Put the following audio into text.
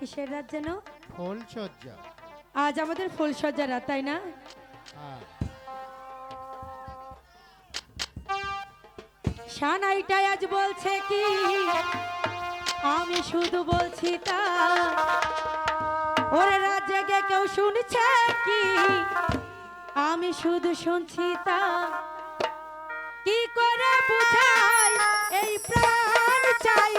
কিসের রাত যেন? ফুলসজ্জা আজ আমাদের ফুলসজ্জা রাত তাই না? হ্যাঁ। সানাইটাই আজ বলছে কি আমি শুধু বলছি তা। ওরে রাত জেগে কেউ শুনছে কি আমি শুধু শুনছি তা। কি করে বুঝাই এই প্রাণ চাই